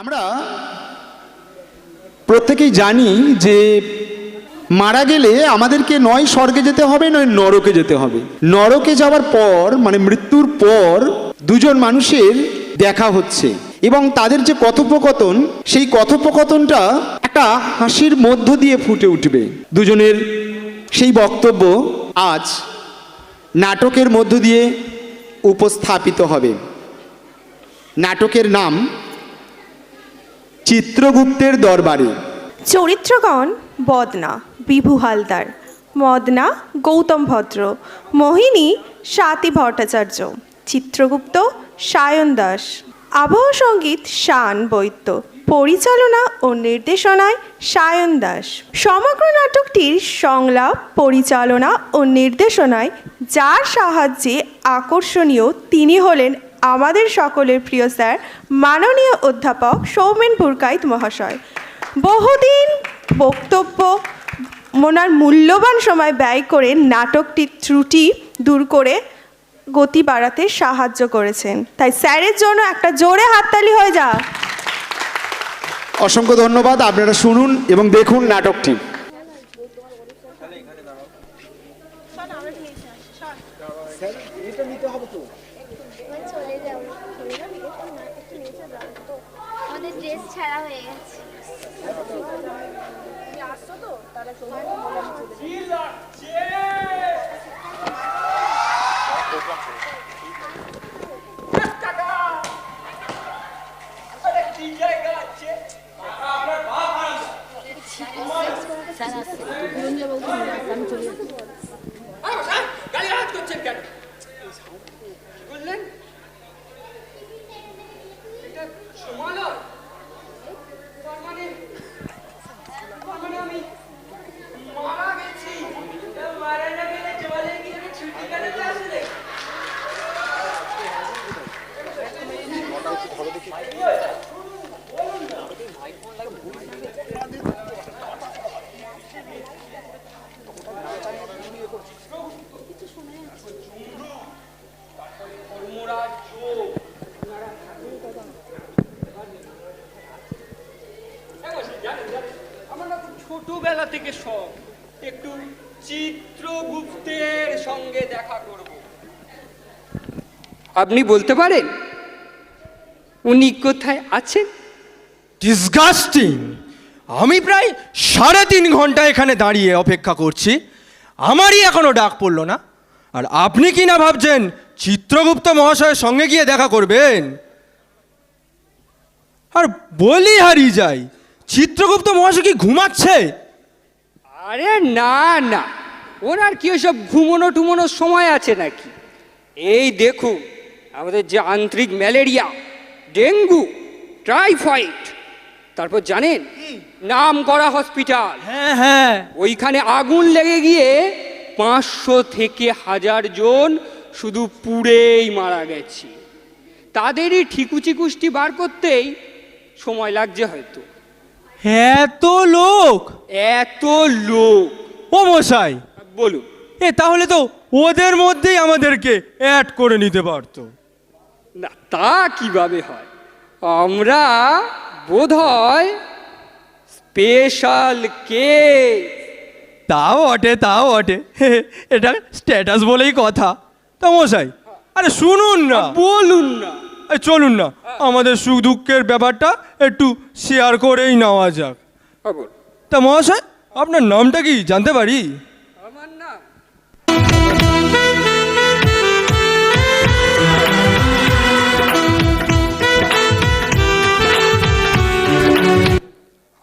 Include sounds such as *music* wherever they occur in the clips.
আমরা প্রত্যেকেই জানি যে মারা গেলে আমাদেরকে নয় স্বর্গে যেতে হবে, নয় নরকে যেতে হবে। নরকে যাওয়ার পর মানে মৃত্যুর পর দুজন মানুষের দেখা হচ্ছে এবং তাদের যে কথোপকথন, সেই কথোপকথনটা একটা হাসির মধ্য দিয়ে ফুটে উঠবে। দুজনের সেই বক্তব্য আজ নাটকের মধ্য দিয়ে উপস্থাপিত হবে। নাটকের নাম চিত্রগুপ্তের দরবারে। চরিত্রগণ বদনা, বিভু হালদার, মদনা, গৌতম ভদ্র, মোহিনী স্বাতি ভট্টাচার্য, চিত্রগুপ্ত, সায়ন দাস। আবহ সংগীত শান বৈদ্য, পরিচালনা ও নির্দেশনায় সায়ন দাস। সমগ্র নাটকটির সংলাপ, পরিচালনা ও নির্দেশনায় যার সাহায্যে আকর্ষণীয় তিনি হলেন আমাদের সকলের প্রিয় স্যার, মাননীয় অধ্যাপক সৌমেন পুরকাইত মহাশয়। বহুদিন বক্তব্য, ওনার মূল্যবান সময় ব্যয় করে নাটকটির ত্রুটি দূর করে গতি বাড়াতে সাহায্য করেছেন। তাই স্যারের জন্য একটা জোরে হাততালি হয়ে যা অসংখ্য ধন্যবাদ। আপনারা শুনুন এবং দেখুন নাটকটি চলে যাও চলে যাও একটু না একটু নিচে দাও তো আমাদের ড্রেস ছাড়া হয়ে গেছে। গালিগালাজ করছেন কেন বললেন? এটা সমালয় তার মানে তার মানে আমি মারা গেছি তা মারা না গেলে জলে গিয়ে আমি ছুটি কাটাতে আসলে কর্মরাজ যোগ হ্যাঁ, জানেন জানেন আমার না খুব ছোটবেলা থেকে শখ। একটু চিত্রগুপ্তের সঙ্গে দেখা করব। আপনি বলতে পারেন উনি কোথায় আছেন? ডিসগাস্টিং আমি প্রায় সাড়ে তিন ঘণ্টা এখানে দাঁড়িয়ে অপেক্ষা করছি। আমারই এখনও ডাক পড়ল না। আর আপনি কি না ভাবছেন চিত্রগুপ্ত মহাশয়ের সঙ্গে গিয়ে দেখা করবেন? আর বলি হারিয়ে যাই চিত্রগুপ্ত মহাশয় কি ঘুমাচ্ছে? আরে না না। ওনার কি ওসব ঘুমোনো টুমোনোর সময় আছে নাকি? এই দেখুন আমাদের যে আন্তরিক ম্যালেরিয়া ডেঙ্গু টাইফয়েড তারপর জানেন? নাম করা হসপিটাল। হ্যাঁ হ্যাঁ। ওইখানে আগুন লেগে গিয়ে পাঁচশো থেকে হাজার জন শুধু পুড়েই মারা গেছে। তাদেরই ঠিকুচি কুষ্টি বার করতেই সময় লাগছে হয়তো। এত লোক। এত লোক। ও মশাই। বলুন। এ তাহলে তো ওদের মধ্যেই আমাদেরকে অ্যাড করে নিতে পারতো। না তা কীভাবে হয়? আমরা বোধ হয় স্পেশাল কে তাও অটে তাও অটে *laughs* এটা স্ট্যাটাস বলেই কথা। তা মশাই আরে শুনুন না। বলুন না। চলুন না আমাদের সুখ দুঃখের ব্যাপারটা একটু শেয়ার করেই নেওয়া যাক। তা মহাশয় আপনার নামটা কি জানতে পারি? আমার নাম।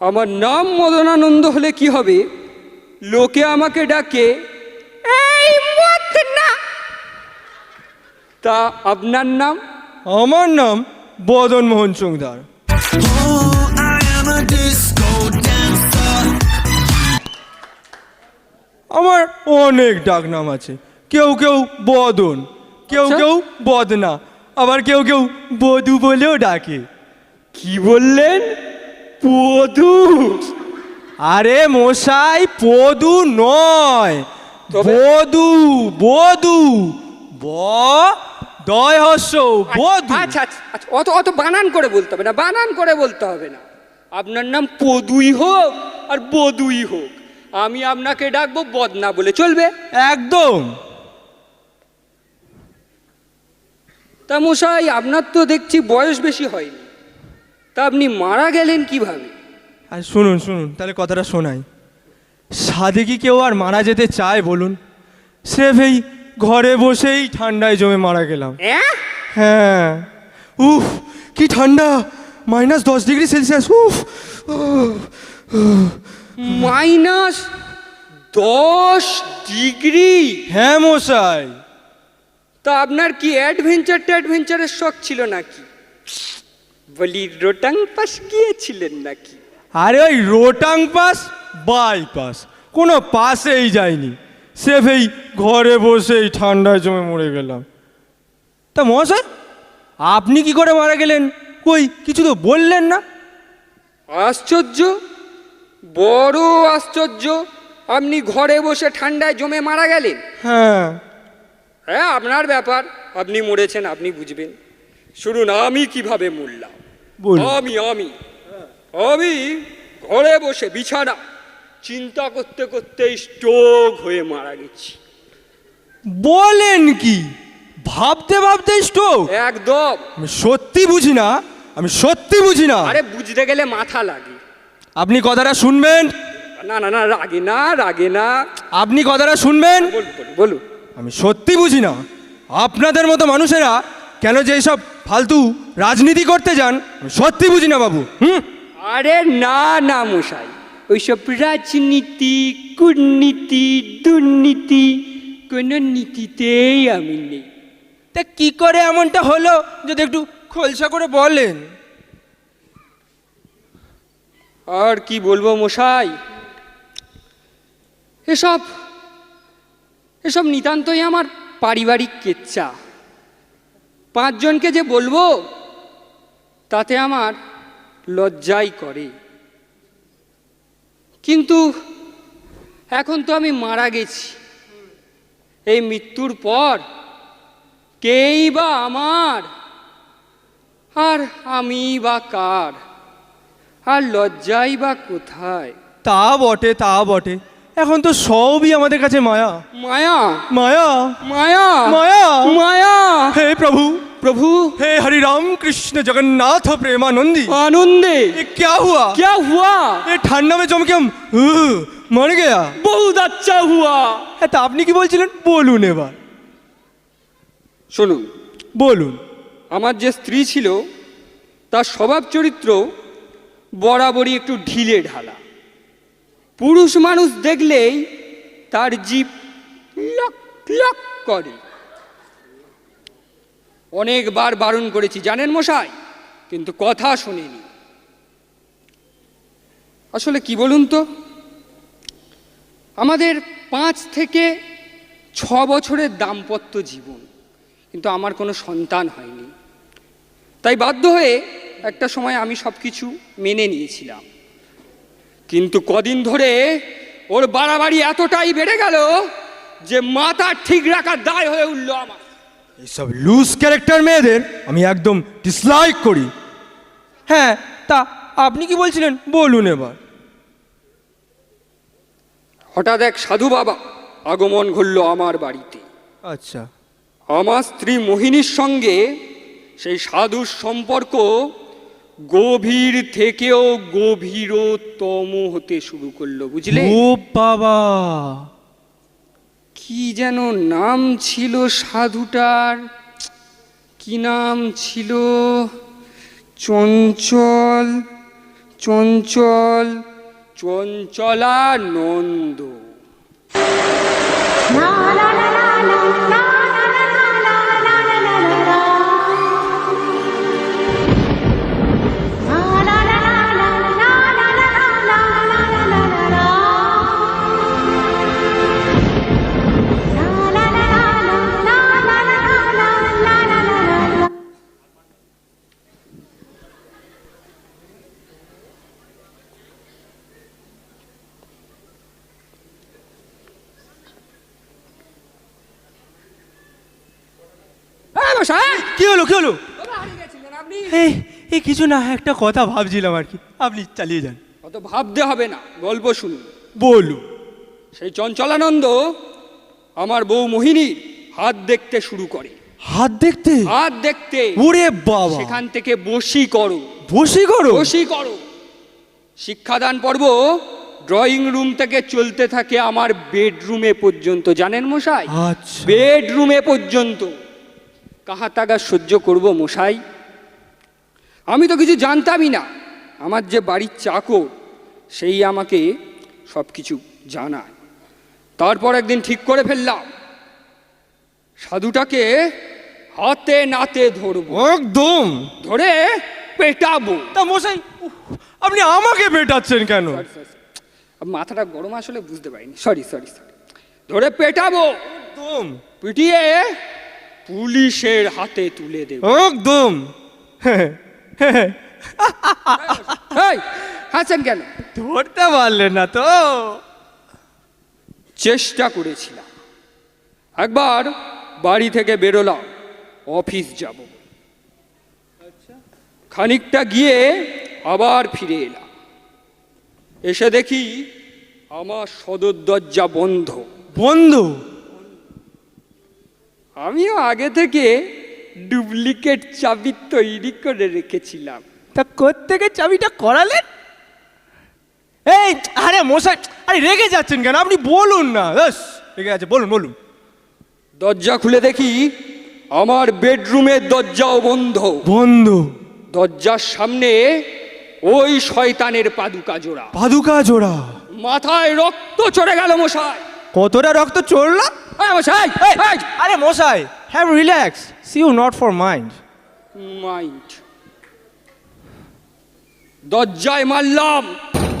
আমার নাম মদনানন্দ হলে কি হবে? লোকে আমাকে ডাকে এই মদনা! তা আপনার নাম? আমার নাম বদন মোহন চৌদার। আমার অনেক ডাক নাম আছে। কেউ কেউ বদন কেউ আচ্ছা। কেউ বদনা আবার কেউ কেউ বধু বলেও ডাকে। কি বললেন? পদু আরে মশাই পদু নয়? বধু বধু ব দয় হস্য বধূ। আচ্ছা আচ্ছা আচ্ছা অত অত বানান করে বলতে হবে না বানান করে বলতে হবে না। আপনার নাম পদুই হোক আর বদুই হোক। আমি আপনাকে ডাকবো বদনা বলে চলবে? একদম। তা মশাই আপনার তো দেখছি বয়স বেশি হয়নি। তা আপনি মারা গেলেন কীভাবে? আর শুনুন শুনুন তাহলে কথাটা শোনাই। সাদে কি কেউ আর মারা যেতে চায় বলুন? স্রেফ এই ঘরে বসেই ঠান্ডায় জমে মারা গেলাম। হ্যাঁ হ্যাঁ। উফ কি ঠান্ডা! মাইনাস দশ ডিগ্রি সেলসিয়াস উফ। মাইনাস দশ ডিগ্রি? হ্যাঁ মশাই। তা আপনার কি অ্যাডভেঞ্চার ট্যাডভেঞ্চারের শখ ছিল নাকি? বলি রোটাং পাস গিয়েছিলেন নাকি? আরে ওই রোটাং পাস বাইপাস কোনো পাসেই যায়নি। সেফ এই ঘরে বসেই ঠান্ডায় জমে মরে গেলাম। তা মহাশয় আপনি কি করে মারা গেলেন? কই কিছু তো বললেন না। আশ্চর্য বড় আশ্চর্য আপনি ঘরে বসে ঠান্ডায় জমে মারা গেলেন। হ্যাঁ। হ্যাঁ আপনার ব্যাপার। আপনি মরেছেন আপনি বুঝবেন। শুনুন আমি কীভাবে মরলাম? আমি আমি আমি ঘরে বসে বিছানা চিন্তা করতে করতে স্ট্রোক হয়ে মারা গেছি। বলেন কি? ভাবতে ভাবতে স্টোভ একদম। আমি সত্যি বুঝি না আমি সত্যি বুঝি না। আরে বুঝতে গেলে মাথা লাগে। আপনি কথাটা শুনবেন? না না না রাগে না রাগে না। আপনি কথাটা শুনবেন? বলুন বলুন, বলুন। আমি সত্যি বুঝি না। আপনাদের মতো মানুষেরা কেন যে সব ফালতু রাজনীতি করতে যান? আমি সত্যি বুঝি না বাবু। হুম? আরে না না মশাই। ওইসব রাজনীতি কূটনীতি দুর্নীতি কোনো নীতিতেই আমি নেই তা কি করে এমনটা হলো যদি একটু খোলসা করে বলেন? আর কি বলব মশাই? এসব এসব নিতান্তই আমার পারিবারিক কেচ্ছা। পাঁচজনকে যে বলব তাতে আমার লজ্জাই করে। কিন্তু এখন তো আমি মারা গেছি। এই মৃত্যুর পর কেই বা আমার? আর আমি বা কার? আর লজ্জাই বা কোথায়? তা বটে তা বটে। এখন তো সবই আমাদের কাছে মায়া। মায়া? মায়া? মায়া? মায়া? মায়া? হে প্রভু! প্রভু हे हरि राम कृष्ण जगन्नाथ प्रेमानंदी आनंदे ये क्या हुआ क्या हुआ ये ठंडा में जम के हम उह, मर गया बहुत अच्छा हुआ হ্যাঁ তা আপনি কি বলছিলেন বলুন এবার শুনুন বলুন আমার যে স্ত্রী ছিল তার স্বভাব চরিত্র বরাবরই একটু ঢিলে ঢালা পুরুষ মানুষ দেখলেই তার জীব লক লক করে অনেকবার বারণ করেছি, জানেন মশাই? কিন্তু কথা শোনেনি। আসলে কি বলুন তো? আমাদের পাঁচ থেকে ছ বছরের দাম্পত্য জীবন, কিন্তু আমার কোনো সন্তান হয়নি। তাই বাধ্য হয়ে একটা সময় আমি সব কিছু মেনে নিয়েছিলাম। কিন্তু কদিন ধরে ওর বাড়াবাড়ি এতটাই বেড়ে গেল যে মাথা ঠিক রাখার দায় হয়ে উঠল আমার। এইসব লুজ ক্যারেক্টার মেয়েদের আমি একদম ডিসলাইক করি। হ্যাঁ তা আপনি কি বলছিলেন? বলুন এবার। হঠাৎ এক সাধু বাবা আগমন ঘটল আমার বাড়িতে। আচ্ছা। আমার স্ত্রী মোহিনীর সঙ্গে সেই সাধুর সম্পর্ক গভীর থেকেও গভীরতম হতে শুরু করল বুঝলে? ও বাবা! কি যেন নাম ছিল সাধুটার? কি নাম ছিল? চঞ্চল চঞ্চল চঞ্চলানন্দ। মশাই কি হলো এই কিছু না একটা কথা ভাবছিলাম আর কি। আপনি চালিয়ে যান। অত ভাবতে হবে না গল্প শুনুন। বলু সেই চঞ্চলানন্দ আমার বউ মোহিনীর হাত দেখতে শুরু করে। হাত দেখতে? হাত দেখতে। ওরে বাবা। সেখান থেকে বসি করো। বসি করো? বসি করো। শিক্ষাদান পর্ব ড্রয়িং রুম থেকে চলতে থাকে আমার বেডরুমে পর্যন্ত জানেন মশাই? আচ্ছা। বেডরুমে পর্যন্ত। কাহা তাগা সহ্য করব মশাই? আমি তো কিছু জানতামই না। আমার যে বাড়ির চাকর সেই আমাকে সব কিছু জানায়। তারপর একদিন ঠিক করে ফেললাম। সাধুটাকে হাতে নাতে ধরবো। একদম। ধরে পেটাবো। তা মশাই আপনি আমাকে পেটাচ্ছেন কেন. মাথাটা গরম আসলে বুঝতে পারিনি। সরি সরি সরি ধরে পেটাবো। একদম। পিটিয়ে পুলিশের হাতে তুলে দেব। একদম। এই, হাসছেন কেন? ধরতে পারলেন না তো। চেষ্টা করেছিলাম। একবার বাড়ি থেকে বেরোলাম অফিস যাব। খানিকটা গিয়ে আবার ফিরে এলাম। এসে দেখি আমার সদর দরজা বন্ধ। বন্ধু? আমিও আগে থেকে ডুপ্লিকেট চাবি তৈরি করে রেখেছিলাম। তা কোত্থেকে চাবিটা করালেন? এই আরে মশাই আরে রেগে যাচ্ছেন কেন? আপনি বলুন না। ব্যাস রেগে আছে বলুন বলুন। দরজা খুলে দেখি আমার বেডরুমের দরজাও বন্ধ। বন্ধ। দরজার সামনে ওই শয়তানের পাদুকা জোড়া। পাদুকা জোড়া। মাথায় রক্ত চড়ে গেল মশাই। কতটা রক্ত চড়লা মশাই! আরে মশাই have relax see you not for mind mind দরজায় মারলাম।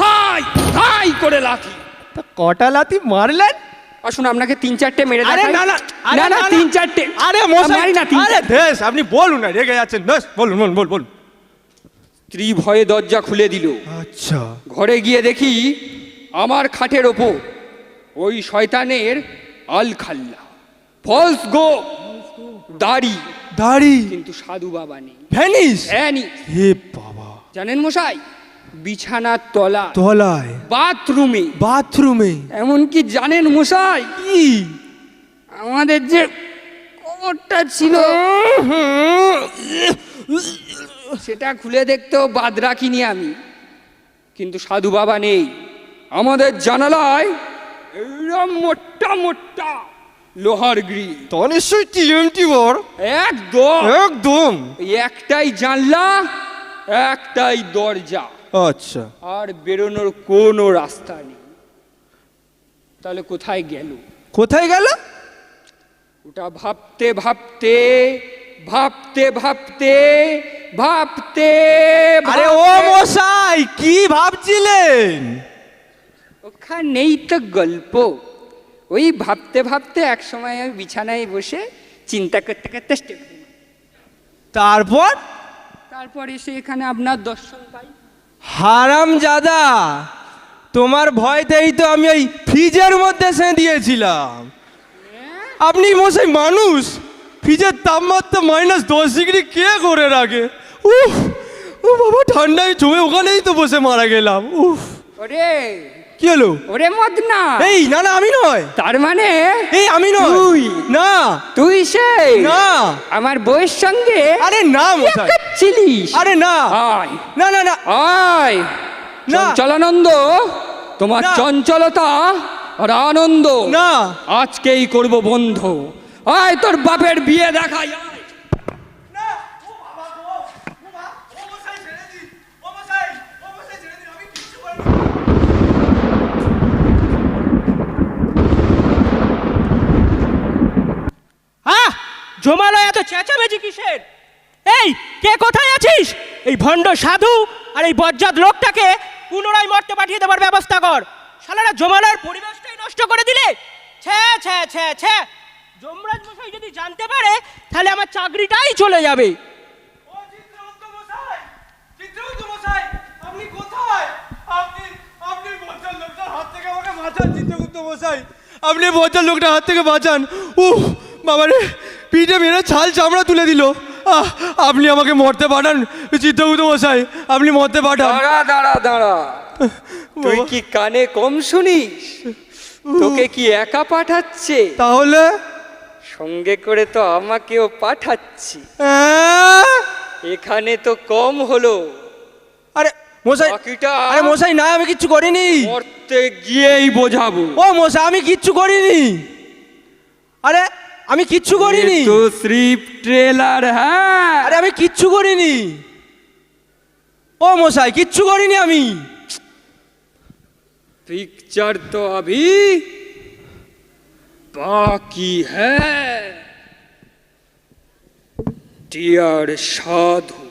ধাই ধাই করে লাথি। তা কটা লাতি মারলেন? আসুন আপনাকে তিন চারটে মেরে আরে না না না না তিন চারটে। আরে মশাই না আরে দেশ আপনি বলুন না রেগে যাচ্ছেন। বেশ বলুন বলুন বলুন বলুন। স্ত্রী ভয়ে দরজা খুলে দিল। আচ্ছা। ঘরে গিয়ে দেখি আমার খাটের ওপর ওই শয়তানের আলখাল্লা। ফলস গো দাড়ি। দাড়ি। কিন্তু সাধু বাবা নেই। ভ্যানিস হ্যানি হে বাবা। জানেন মশাই বিছানার তলা তলায়। বাথরুমে। বাথরুমে। এমনকি জানেন মশাই কি? আমাদের যে কবরটা ছিল সেটা খুলে দেখতেও বাদ রাখিনি আমি। কিন্তু সাধু বাবা নেই। আমাদের জানালায় এরম মোটা মোটা লোহার গ্রিল। তো নিশ্চয়ই টিএমটি বর। একদম। একদম। একটাই জানলা একটাই দরজা। আচ্ছা। আর বেরোনোর কোনো রাস্তা নেই। তাহলে কোথায় গেল? কোথায় গেল? ওটা ভাবতে ভাবতে ভাবতে ভাবতে ভাবতে আরে ও মশাই কি ভাবছিলেন? ওখানেই তো গল্প। ওই ভাবতে ভাবতে এক সময় আমি বিছানায় বসে চিন্তা করতে করতে দিলাম। তারপর? তারপর এসে এখানে আপনার দর্শন পাই। হারাম জাদা তোমার ভয়তেই তো আমি ওই ফ্রিজের মধ্যে সে দিয়েছিলাম। আপনি মশাই মানুষ ফ্রিজের তাপমাত্রা মাইনাস দশ ডিগ্রি কে করে রাখে? উফ ও বাবা ঠান্ডায় জমে ওখানেই তো বসে মারা গেলাম। উফ। ওরে কি হলো? ওরে মদ না এই না না আমি নয়। তার মানে? এই আমি নয়। তুই? না। তুই সেই? না। আমার বইয়ের সঙ্গে? আরে না মশাই। ছিলিস আরে না। না না না। আয়। না। চঞ্চলানন্দ তোমার চঞ্চলতা আর আনন্দ না। আজকেই করব বন্ধ। আয় তোর বাপের বিয়ে দেখাই আয়। হ্যাঁ জমালয় এত চেঁচামেচি কিসের? এই, কে কোথায় আছিস? এই ভণ্ড সাধু আর এই বজ্জাত লোকটাকে পুনরায় মর্তে পাঠিয়ে দেবার ব্যবস্থা কর। শালারা জমালয়ের পরিবেশটাই নষ্ট করে দিলে? ছ্যা ছ্যা ছ্যা ছ্যা যমরাজ মশাই যদি জানতে পারে, তাহলে আমার চাকরিটাই চলে যাবে। আপনি কোথায়? আপনি লোকটার হাত থেকে বাঁচান চিত্রগুপ্ত মশাই। আপনি বাবারে। পিঠে মেরে ছাল চামড়া তুলে দিল। আপনি আমাকে মরতে পাঠান চিত্রগুপ্ত মশাই আপনি মরতে পাঠান। দাঁড়া দাঁড়া দাঁড়া। তুই কি কানে কম শুনিস? তোকে কি একা পাঠাচ্ছে? তাহলে? সঙ্গে করে তো আমাকেও পাঠাচ্ছি। আহ, এখানে তো কম হলো। আরে মশাই আরে মশাই না আমি কিচ্ছু করিনি। মরতে গিয়েই বোঝাবো। ও মশাই আমি কিচ্ছু করিনি। আরে আমি কিচ্ছু করিনি। তো স্লিপ ট্রেলার হ্যাঁ। আরে আমি কিচ্ছু করিনি। ও মশাই কিচ্ছু করিনি আমি। পিকচার তো আবি বাকি হ্যাঁ। ডিয়ার সাধু।